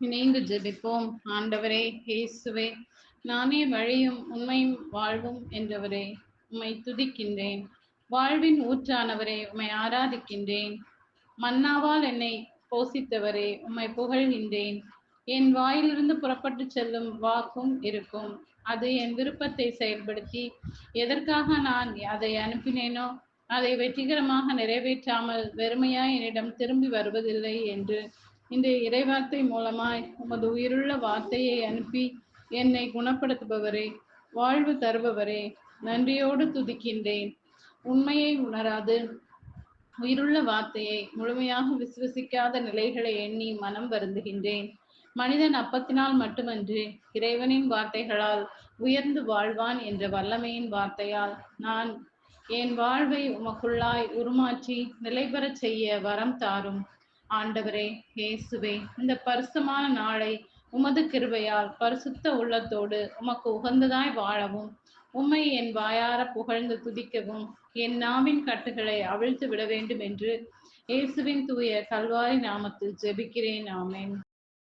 இணைந்து ஜெபிப்போம். ஆண்டவரே இயேசுவே நானே வழியும் உண்மையும் வாழ்வும் என்றவரே உம்மை துதிக்கின்றேன். வாழ்வின் ஊற்றானவரே உம்மை ஆராதிக்கின்றேன். மன்னாவால் என்னை போசித்தவரே உம்மை புகழ்கின்றேன். என் வாயிலிருந்து புறப்பட்டு செல்லும் வாக்கும் இருக்கும். அது என் விருப்பத்தை செயல்படுத்தி எதற்காக நான் அதை அனுப்பினேனோ அதை வெற்றிகரமாக நிறைவேற்றாமல் வெறுமையாய் என்னிடம் திரும்பி வருவதில்லை என்று இந்த இறைவார்த்தை மூலமாய் உமது உயிருள்ள வார்த்தையை அனுப்பி என்னை குணப்படுத்துபவரே வாழ்வு தருபவரே நன்றியோடு துதிக்கின்றேன். உண்மையை உணராது. உயிருள்ள வார்த்தையை முழுமையாக விசுவசிக்காத நிலைகளை எண்ணி மனம் வருந்துகின்றேன். மனிதன் அப்பத்தினால் மட்டுமன்று இறைவனின் வார்த்தைகளால் உயர்ந்து வாழ்வான் என்ற வல்லமையின் வார்த்தையால் நான் என் வாழ்வை உமக்குள்ளாய் உருமாற்றி நிலைபெறச் செய்ய வரம் தாரும். ஆண்டவரே இயேசுவே இந்த பரிசுமான நாளை உமது கிருபையால் பரிசுத்த உள்ளத்தோடு உமக்கு உகந்ததாய் வாழவும். உம்மை என் வாயார புகழ்ந்து துதிக்கவும். என் நாவின் கட்டுகளை அவிழ்த்து விட வேண்டும் என்று இயேசுவின் தூய கல்வாரி நாமத்தில் ஜெபிக்கிறேன். ஆமேன்.